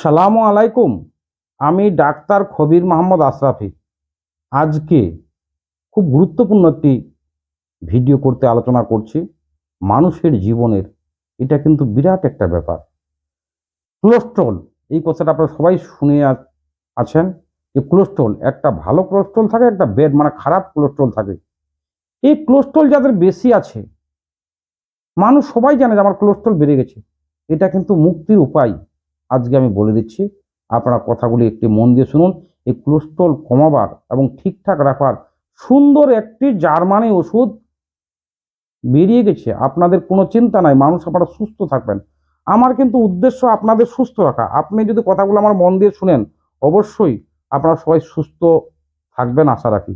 আসসালামু আলাইকুম। আমি ডাক্তার খবির মোহাম্মদ আশরাফি। আজকে খুব গুরুত্বপূর্ণ একটি ভিডিও করতে আলোচনা করছি। মানুষের জীবনের, এটা কিন্তু বিরাট একটা ব্যাপার। কোলেস্ট্রল এই কথাটা আপনারা সবাই শুনে আছেন যে কোলেস্ট্রল একটা ভালো কোলেস্ট্রল থাকে, একটা বেড মানে খারাপ কোলেস্ট্রল থাকে। এই কোলেস্ট্রল যাদের বেশি আছে, মানুষ সবাই জানে যে আমার কোলেস্ট্রল বেড়ে গেছে। এটা কিন্তু মুক্তির উপায়। আজকে আমি বলে দিচ্ছি, আপনারা কথাগুলি একটি মন দিয়ে শুনুন। এই কোলেস্ট্রল কমাবার এবং ঠিকঠাক রাখার সুন্দর একটি জার্মানি ওষুধ বেরিয়ে গেছে। আপনাদের কোনো চিন্তা নাই, মানুষ আপনারা সুস্থ থাকবেন। আমার কিন্তু উদ্দেশ্য আপনাদের সুস্থ রাখা। আপনি যদি কথাগুলো আমার মন দিয়ে শুনেন, অবশ্যই আপনারা সবাই সুস্থ থাকবেন আশা রাখি।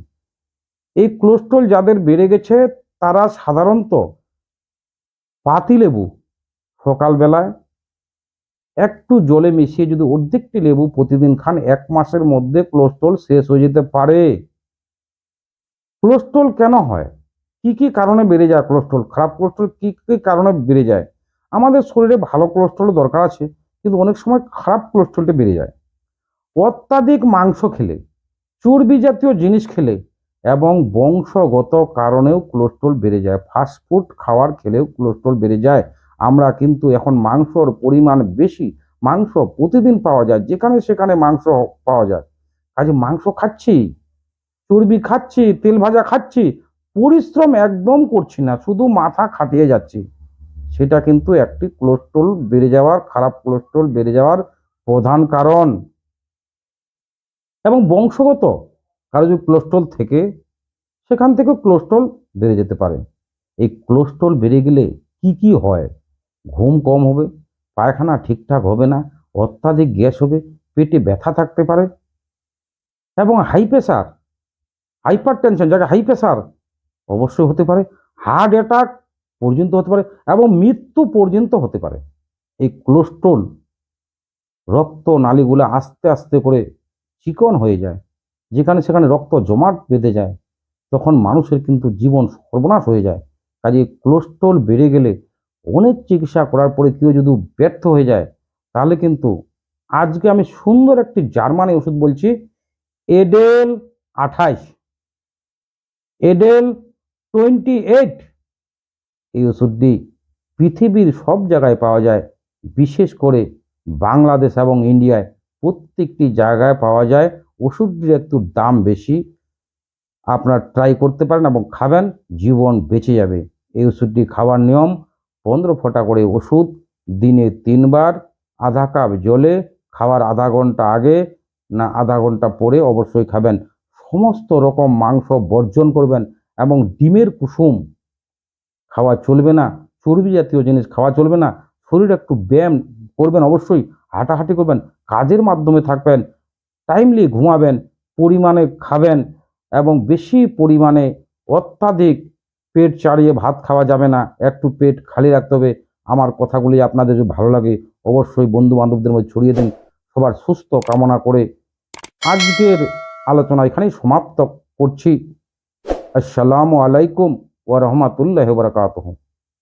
এই কোলেস্ট্রল যাদের বেড়ে গেছে, তারা সাধারণত পাতিলেবু সকালবেলায় একটু জলে মিশিয়ে যদি অর্ধেকটি লেবু প্রতিদিন খান, এক মাসের মধ্যে কোলেস্ট্রল শেষ হয়ে যেতে পারে। কোলেস্ট্রল কেন হয়? কি কি কারণে বেড়ে যায় কোলেস্ট্রল? খারাপ কোলেস্ট্রল কি কি কারণে বেড়ে যায়? আমাদের শরীরে ভালো কোলেস্ট্রল দরকার আছে, কিন্তু অনেক সময় খারাপ কোলেস্ট্রলটা বেড়ে যায়। অত্যাধিক মাংস খেলে, চর্বি জাতীয় জিনিস খেলে এবং বংশগত কারণেও কোলেস্ট্রল বেড়ে যায়। ফাস্টফুড খাওয়ার খেলেও কোলেস্ট্রল বেড়ে যায়। আমরা কিন্তু এখন মাংসর পরিমাণ বেশি, মাংস প্রতিদিন পাওয়া যায়, যেখানে সেখানে মাংস পাওয়া যায়। কাজে মাংস খাচ্ছি, চর্বি খাচ্ছি, তেল ভাজা খাচ্ছি, পরিশ্রম একদম করছি না, শুধু মাথা খাটিয়ে যাচ্ছি। সেটা কিন্তু একটি কোলেস্ট্রল বেড়ে যাওয়ার, খারাপ কোলেস্ট্রল বেড়ে যাওয়ার প্রধান কারণ। এবং বংশগত, কারও যদি কোলেস্ট্রল থেকে, সেখান থেকে কোলেস্ট্রল বেড়ে যেতে পারে। এই কোলেস্ট্রল বেড়ে গেলে কি কি হয়? ঘুম কম হবে, পায়খানা ঠিকঠাক হবে না, অত্যাধিক গ্যাস হবে, পেটে ব্যথা থাকতে পারে। এবং হাই প্রেশার হাইপার টেনশন যাকে হাই প্রেশার অবশ্যই হতে পারে হার্ট অ্যাটাক পর্যন্ত হতে পারে এবং মৃত্যু পর্যন্ত হতে পারে। এই কোলেস্ট্রল রক্ত নালীগুলো আস্তে আস্তে করে চিকন হয়ে যায়, যেখানে সেখানে রক্ত জমাট বেঁধে যায়, তখন মানুষের কিন্তু জীবন সর্বনাশ হয়ে যায়। কাজে কোলেস্ট্রল বেড়ে গেলে অনেক চিকিৎসা করার পরে কেউ যদি ব্যর্থ হয়ে যায়, তাহলে কিন্তু আজকে আমি সুন্দর একটি জার্মানি ওষুধ বলছি, এডেল আঠাইশ এডেল টোয়েন্টি এইট। এই ওষুধটি পৃথিবীর সব জায়গায় পাওয়া যায়, বিশেষ করে বাংলাদেশ এবং ইন্ডিয়ায়। প্রত্যেকটি জায়গায় পাওয়া যায়, ওষুধটির একটু দাম বেশি। আপনার ট্রাই করতে পারেন এবং খাবেন, জীবন বেঁচে যাবে। এই ওষুধটি খাওয়ার নিয়ম পনেরো ফোঁটা করে ওষুধ, দিনে তিনবার, আধা কাপ জলে, খাওয়ার আধা ঘণ্টা আগে, না আধা ঘণ্টা পরে অবশ্যই খাবেন। সমস্ত রকম মাংস বর্জন করবেন এবং ডিমের কুসুম খাওয়া চলবে না, চর্বি জাতীয় জিনিস খাওয়া চলবে না, শরীর একটু ব্যায়াম করবেন অবশ্যই, হাঁটাহাঁটি করবেন, কাজের মাধ্যমে থাকবেন, টাইমলি ঘুমাবেন, পরিমাণে খাবেন এবং বেশি পরিমাণে অত্যাধিক পেট চাড়িয়ে ভাত খাওয়া যাবে না। একটু পেট খালি রাখতে হবে। আমার কথাগুলি আপনাদের যদি ভালো লাগে, অবশ্যই বন্ধু বান্ধবদের মধ্যে ছড়িয়ে দিন। সবার সুস্থ কামনা করে আজকের আলোচনা এখানেই সমাপ্ত করছি। আসসালামু আলাইকুম ওয়া রাহমাতুল্লাহি বারাকাতুহু।